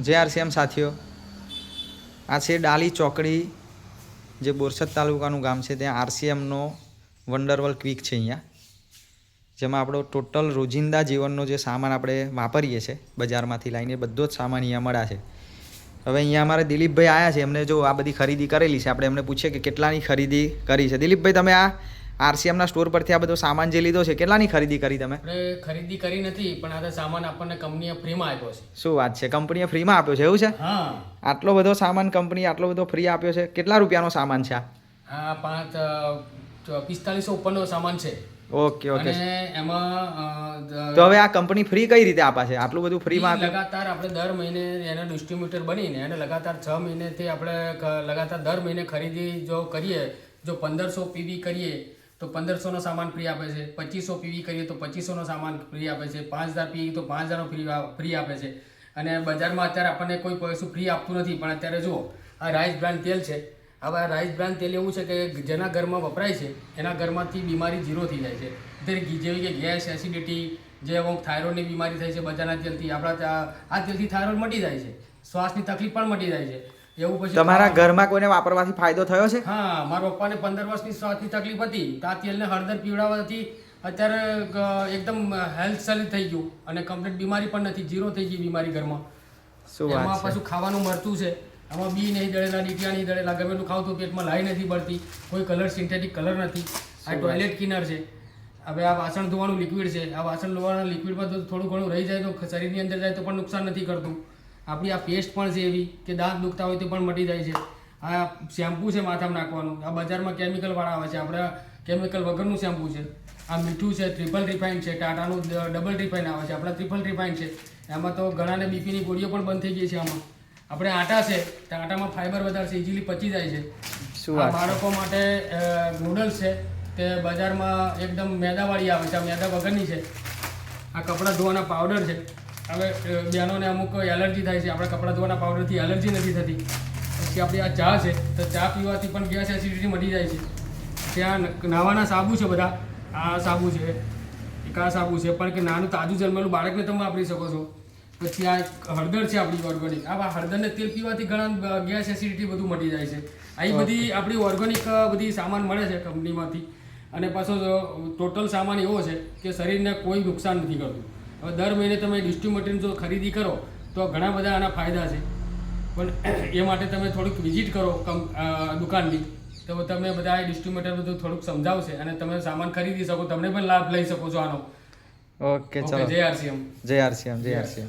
જે આરસીએમ સાથીઓ. આ છે ડાલી ચોકડી, જે બોરસદ તાલુકાનું ગામ છે. ત્યાં આરસીએમનો વન્ડરવલ ક્વિક છે અહીંયા. જેમાં આપણો ટોટલ રોજિંદા જીવનનો જે સામાન આપણે વાપરીએ છીએ બજારમાંથી લાવીને બધો જ સામાન અહીંયા મળ્યા છે. હવે અહીંયા અમારે દિલીપભાઈ આવ્યા છે. એમને જો આ બધી ખરીદી કરેલી છે. આપણે એમને પૂછીએ કે કેટલાની ખરીદી કરી છે. દિલીપભાઈ, તમે આ આરસીએમના સ્ટોર પરથી આ બધો સામાન જે લીધો છે કેટલાની ખરીદી કરી તમે? ખરીદી કરી નથી પણ આ સામાન આપણને કંપનીએ ફ્રીમાં આપ્યો છે. શું વાત છે? કંપનીએ ફ્રીમાં આપ્યો છે એવું છે? હા. આટલો બધો સામાન કંપની આટલો બધો ફ્રી આપ્યો છે કેટલા રૂપિયાનો સામાન છે આ? પાંચ પિસ્તાલીસો ઉપરનો સામાન છે. Okay okay. અને એમાં તો હવે આ કંપની ફ્રી કઈ રીતે આપે છે? આટલું બધું ફ્રીમાં આપે? લગાતાર આપણે દર મહિને એના ડિસ્ટ્રીબ્યુટર બનીને એને લગાતાર છ મહિનેથી આપણે લગાતાર દર મહિને ખરીદી જો કરીએ જો પંદરસો પીવી કરીએ તો પંદરસોનો સામાન ફ્રી આપે છે. પચીસો પીવી કરીએ તો પચીસોનો સામાન ફ્રી આપે છે. પાંચ હજાર પીવી તો પાંચ હજારનો ફ્રી ફ્રી આપે છે. અને બજારમાં અત્યારે આપણને કોઈ પૈસું ફ્રી આપતું નથી. પણ અત્યારે જુઓ, આ રાઈસ બ્રાન્ડ તેલ છે. હવે આ રાઈસ બ્રાન્ડ તેલ એવું છે કે જેના ઘરમાં વપરાય છે, એના ઘરમાંથી બીમારી ઝીરો થઈ જાય છે. અત્યારે જેવી કે ગેસ એસિડિટી જે અમુક થાઇરોઇડની બીમારી થાય છે બજારના તેલથી. આપણા આ તેલથી થાઇરોઇડ મટી જાય છે. શ્વાસની તકલીફ પણ મટી જાય છે. એવું પછી તમારા ઘરમાં કોઈને વાપરવાથી ફાયદો થયો છે? હા મારા પપ્પાને પંદર વર્ષની શ્વાસની તકલીફ હતી. તો આ તેલને હળદર પીવડાવવાથી અત્યારે એકદમ હેલ્થ સારી થઈ ગયું અને કમ્પ્લીટ બીમારી પણ નથી. ઝીરો થઈ ગઈ બીમારી ઘરમાં. શું એમાં પાછું ખાવાનું મળતું છે. આમાં બી નહીં દળેલા ડીટિયા નહીં દળેલા ગમે એટલું ખાવ તો પેટમાં લાઈ નથી પડતી. કોઈ કલર સિન્થેટિક કલર નથી. આ ટોયલેટ કિનર છે? હવે આ વાસણ ધોવાનું લિક્વિડ છે. આ વાસણ ધોવાના લિક્વિડમાં થોડું ઘણું રહી જાય તો શરીરની અંદર જાય તો પણ નુકસાન નથી કરતું. આપણી આ પેસ્ટ પણ છે એવી કે દાંત દુખતા હોય તો પણ મટી જાય છે. આ શેમ્પૂ છે માથામાં નાખવાનું. આ બજારમાં કેમિકલ વાળા આવે છે. આપણે કેમિકલ વગરનું શેમ્પૂ છે. આ મીઠું છે ટ્રિપલ રિફાઇન છે ટાટાનું ડબલ રિફાઇન આવે છે. આપણા ટ્રિપલ રિફાઇન છે. એમાં તો ઘણાને બીપીની ગોળીઓ પણ બંધ થઈ ગઈ છે આમાં. આપણે આટા છે તો આટામાં ફાઈબર વધારે છે ઇઝીલી પચી જાય છે. બાળકો માટે નૂડલ્સ છે તે બજારમાં એકદમ મેદાવાળી આવે છે આ મેદા વગરની છે. આ કપડાં ધોવાના પાવડર છે. હવે બહેનોને અમુક એલર્જી થાય છે. આપણા કપડાં ધોવાના પાવડરથી એલર્જી નથી થતી. પછી આપણી આ ચા છે તો ચા પીવાથી પણ ગેસ એસિડિટી મટી જાય છે. ત્યાં નાવાના સાબુ છે બધા. આ સાબુ છે એક આ સાબુ છે પણ કે નાનું તાજું જન્મેલું બાળકને તમે વાપરી શકો છો. પછી આ હળદર છે આપણી ઓર્ગેનિક આ હળદરને તેલ પીવાથી ઘણા ગેસ એસિડિટી બધું મટી જાય છે. આવી બધી આપણી ઓર્ગેનિક બધી સામાન મળે છે કંપનીમાંથી. અને પાછો ટોટલ સામાન એવો છે કે શરીરને કોઈ નુકસાન નથી કરતું. હવે દર મહિને તમે ડિસ્ટ્રીબ્યુટરની જો ખરીદી કરો તો ઘણા બધા આના ફાયદા છે. પણ એ માટે તમે થોડુંક વિઝિટ કરો દુકાનની. તો તમે બધા ડિસ્ટ્રીબ્યુટર બધું થોડુંક સમજાવશે અને તમે સામાન ખરીદી શકો તમને પણ લાભ લઈ શકો છો આનો. ઓકે ઓકે જય આરસીએમ જય આરસીએમ જય આરસીએમ